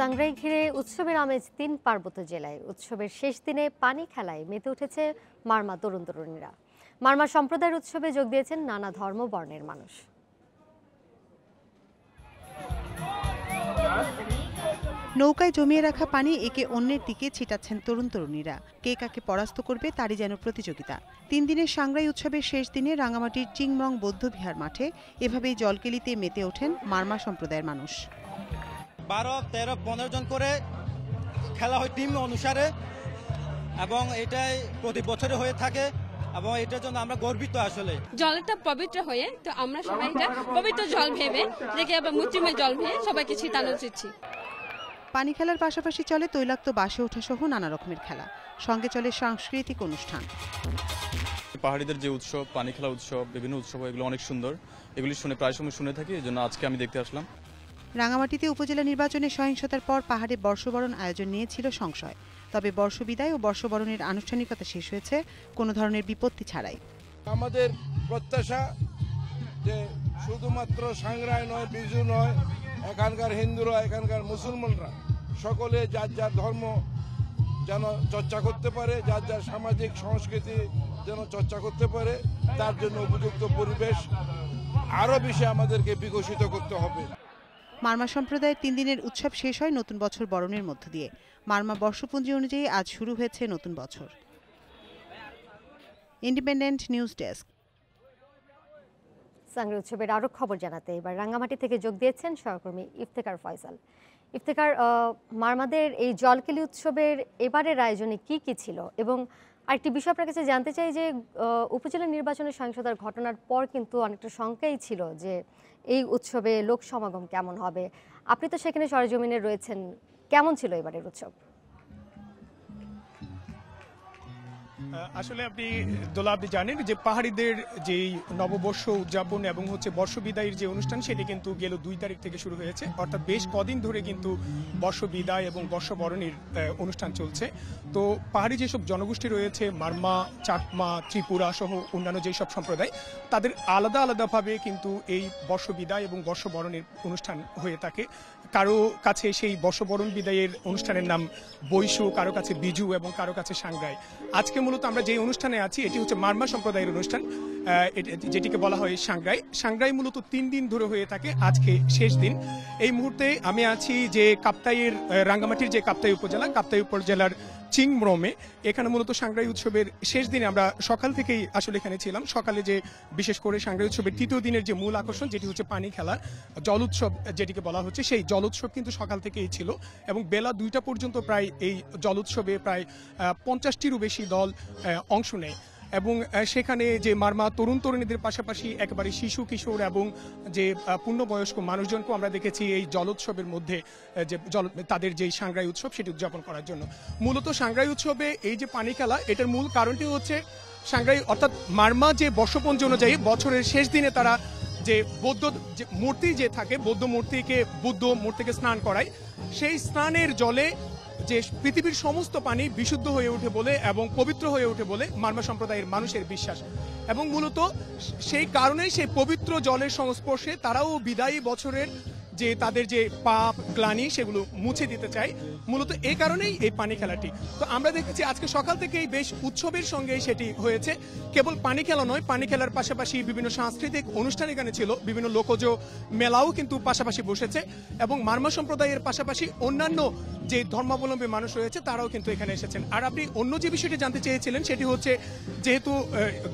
সাংগ্রাই ঘিরে উৎসবের আমেজ তিন পার্বত্য জেলায়। উৎসবের শেষ দিনে পানি খেলায় মেতে উঠেছে মারমা তরুণ তরুণীরা। মারমা সম্প্রদায়ের উৎসবে যোগ দিয়েছেন নানা ধর্ম বর্ণের মানুষ। নৌকায় জমিয়ে রাখা পানি একে অন্যের দিকে ছিটাচ্ছেন তরুণ তরুণীরা। কে কাকে পরাস্ত করবে তারই যেন প্রতিযোগিতা। তিন দিনের সাংগ্রাই উৎসবের শেষ দিনে রাঙামাটির চিংমং বৌদ্ধবিহার মাঠে এভাবেই জলকেলিতে মেতে ওঠেন মারমা সম্প্রদায়ের মানুষ। বারো তেরো পনেরো জন করে খেলা হয় টিম অনুসারে এবং এটাই প্রতি বছরে হয়ে থাকে এবং এটার জন্য আমরা গর্বিত আসলে। জলটা পবিত্র হয়ে তো আমরা সবাই এটা পবিত্র জল ভেবে দেখে আবার মুচিমে জল ভেবে সবাইকে ছিটানো দিচ্ছি। পানি খেলার পাশাপাশি চলে তৈলাক্ত বাসে ওঠা সহ নানা রকমের খেলা। সঙ্গে চলে সাংস্কৃতিক অনুষ্ঠান। পাহাড়িদের যে উৎসব পানি খেলা উৎসব বিভিন্ন উৎসব এগুলো অনেক সুন্দর। এগুলি শুনে প্রায় সময় শুনে থাকি এই জন্য আজকে আমি দেখতে আসলাম। রাঙামাটিতে উপজেলা নির্বাচনে সহিংসতার পর পাহাড়ে বর্ষবরণ আয়োজন নিয়েছিল সংশয়। তবে বর্ষবিদায় ও বর্ষবরণের আনুষ্ঠানিকতা শেষ হয়েছে, কোনো ধরনের বিপত্তি ছাড়াই। আমাদের প্রত্যাশা যে শুধুমাত্র সাংগ্রাই নয়, বিজু নয়, এখানকার হিন্দুরা, এখানকার মুসলমানরা, সকলে যার যার ধর্ম যেন চর্চা করতে পারে, যার যার সামাজিক সংস্কৃতি যেন চর্চা করতে পারে, তার জন্য উপযুক্ত পরিবেশ আরও বেশি আমাদেরকে বিকশিত করতে হবে। মারমা সম্প্রদায়ের তিন দিনের উৎসব শেষ হয় নতুন বছর বরণের মধ্য দিয়ে। মারমা বর্ষপঞ্জি অনুযায়ী আজ শুরু হয়েছে নতুন বছর। Independent news desk. সাংগ্রাই উৎসবের আরও খবর জানাতে এবার রাঙ্গামাটি থেকে যোগ দিয়েছেন সহকর্মী ইফতেকার ফয়সাল। ইফতেকার মারমাদের এই জলকেলি উৎসবের এবারের আয়োজনে কি কি ছিল এবং আরেকটি বিষয় আপনার কাছে জানতে চাই যে উপজেলা নির্বাচনের সহিংসতার ঘটনার পর কিন্তু অনেকটা শঙ্কাই ছিল যে, এই উৎসবে লোক সমাগম কেমন হবে? আপনি তো সেখানে সরজমিনে রয়েছেন। কেমন ছিল এবারের উৎসব? আসলে আপনি দোলা, আপনি জানেন যে পাহাড়িদের যেই নববর্ষ উদযাপন এবং হচ্ছে বর্ষ বিদায়ের যে অনুষ্ঠান, সেটি কিন্তু গেল দুই তারিখ থেকে শুরু হয়েছে। অর্থাৎ বেশ কদিন ধরে কিন্তু বর্ষ বিদায় এবং বর্ষবরণের অনুষ্ঠান চলছে। তো পাহাড়ি যেসব জনগোষ্ঠী রয়েছে, মারমা, চাকমা, ত্রিপুরা সহ অন্যান্য যেসব সম্প্রদায়, তাদের আলাদা আলাদাভাবে কিন্তু এই বর্ষ বিদায় এবং বর্ষবরণের অনুষ্ঠান হয়ে থাকে। কারও কাছে সেই বর্ষবরণ বিদায়ের অনুষ্ঠানের নাম বৈশু, কারও কাছে বিজু এবং কারও কাছে সাংগ্রাই। আজকে মূলত আমরা যে অনুষ্ঠানে আছি এটি হচ্ছে মার্মা সম্প্রদায়ের অনুষ্ঠান। যেটিকে বলা হয় সাংগ্রাই সাংগ্রাই মূলত তিন দিন ধরে হয়ে থাকে, আজকে শেষ দিন। এই মুহূর্তে আমি আছি যে কাপ্তাইয়ের রাঙ্গামাটির যে কাপ্তাই উপজেলা, কাপ্তাই উপজেলার চিংমরমে এখানে মূলত সাংগ্রাই উৎসবের শেষ দিনে আমরা সকাল থেকেই আসলে এখানে ছিলাম। সকালে যে, বিশেষ করে সাংগ্রাই উৎসবের তৃতীয় দিনের যে মূল আকর্ষণ, যেটি হচ্ছে পানি খেলা জল উৎসব, যেটিকে বলা হচ্ছে, সেই জল উৎসব কিন্তু সকাল থেকেই ছিল। এবং বেলা দুইটা পর্যন্ত প্রায় এই জল উৎসবে প্রায় পঞ্চাশটিরও বেশি দল অংশ নেয়। এবং সেখানে যে মারমা তরুণ তরুণীদের পাশাপাশি একেবারে শিশু, কিশোর এবং যে পূর্ণবয়স্ক মানুষজনকেও আমরা দেখেছি এই জলোৎসবের মধ্যে যে জল, তাদের যে সাংগ্রাই উৎসব সেটি উদযাপন করার জন্য। মূলত সাংগ্রাই উৎসবে এই যে পানি খেলা, এটার মূল কারণটি হচ্ছে সাংগ্রাই অর্থাৎ মারমা যে বর্ষপঞ্জি অনুযায়ী বছরের শেষ দিনে তারা যে বৌদ্ধ, যে মূর্তি যে থাকে, বৌদ্ধ মূর্তিকে, বুদ্ধ মূর্তিকে স্নান করায়, সেই স্নানের জলে যে পৃথিবীর সমস্ত পানি বিশুদ্ধ হয়ে উঠে বলে এবং পবিত্র হয়ে উঠে বলে মার্মা সম্প্রদায়ের মানুষের বিশ্বাস। এবং মূলত সেই কারণেই সেই পবিত্র জলের সংস্পর্শে তারাও বিদায়ী বছরের যে তাদের যে পাপ, গ্লানি সেগুলো মুছে দিতে চাই মূলত এই কারণেই এই পানি খেলাটি। তো আমরা দেখেছি আজকে সকাল থেকেই বেশ উৎসবের সঙ্গে সেটি হয়েছে। কেবল পানি খেলা নয়, পানি খেলার পাশাপাশি বিভিন্ন সাংস্কৃতিক অনুষ্ঠান এখানে ছিল। বিভিন্ন লোকজ মেলাও কিন্তু পাশাপাশি বসেছে এবং মার্মা সম্প্রদায়ের পাশাপাশি অন্যান্য যে ধর্মাবলম্বী মানুষ রয়েছে, তারাও কিন্তু এখানে এসেছেন। আর আপনি অন্য যে বিষয়টি জানতে চেয়েছিলেন, সেটি হচ্ছে যেহেতু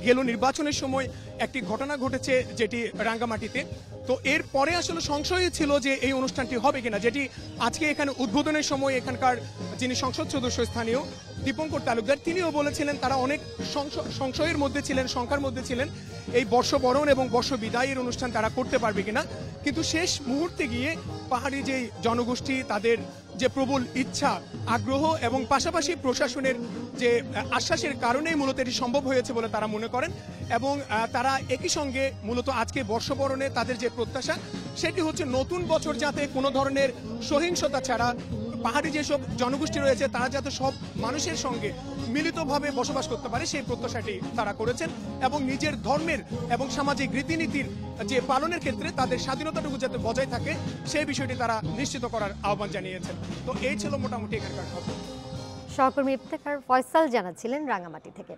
গেল নির্বাচনের সময় একটি ঘটনা ঘটেছে যেটি রাঙ্গামাটিতে। তো এর পরে আসলে সংশয় ছিল যে এই অনুষ্ঠানটি হবে কিনা, যেটি আজকে এখানে উদ্বোধনের সময় এখানকার যিনি সংসদ সদস্য স্থানীয় দীপঙ্কর তালুকদার, তিনিও বলেছিলেন তারা অনেক সংশ- সংশয়ের মধ্যে ছিলেন, শঙ্কার মধ্যে ছিলেন। এই বর্ষবরণ এবং বর্ষ বিদায়ের অনুষ্ঠান তারা করতে পারবে কিনা। কিন্তু শেষ মুহূর্তে গিয়ে পাহাড়ি যে জনগোষ্ঠী, তাদের যে প্রবল ইচ্ছা, আগ্রহ এবং পাশাপাশি প্রশাসনের যে আশ্বাসের কারণেই মূলত এটি সম্ভব হয়েছে বলে তারা মনে করেন এবং তারা একই সঙ্গে মূলত আজকে বর্ষবরণে তাদের যে প্রত্যাশা, সেটি হচ্ছে নতুন বছর যাতে কোনো ধরনের সহিংসতা ছাড়া পাহাড়ি যেসব জনগোষ্ঠী রয়েছে, তারা যাতে সব মানুষের সঙ্গে মিলিতভাবে বসবাস করতে পারে, সেই প্রত্যাশাটি তারা করেছেন এবং নিজের ধর্মের এবং সামাজিক রীতিনীতির যে পালনের ক্ষেত্রে তাদের স্বাধীনতাটুকু যাতে বজায় থাকে, সেই বিষয়টি তারা নিশ্চিত করার আহ্বান জানিয়েছেন। তো এই ছিল মোটামুটি এখানকার খবর। সহকর্মী ইফতেখার ফয়সাল জানাচ্ছিলেন রাঙামাটি থেকে।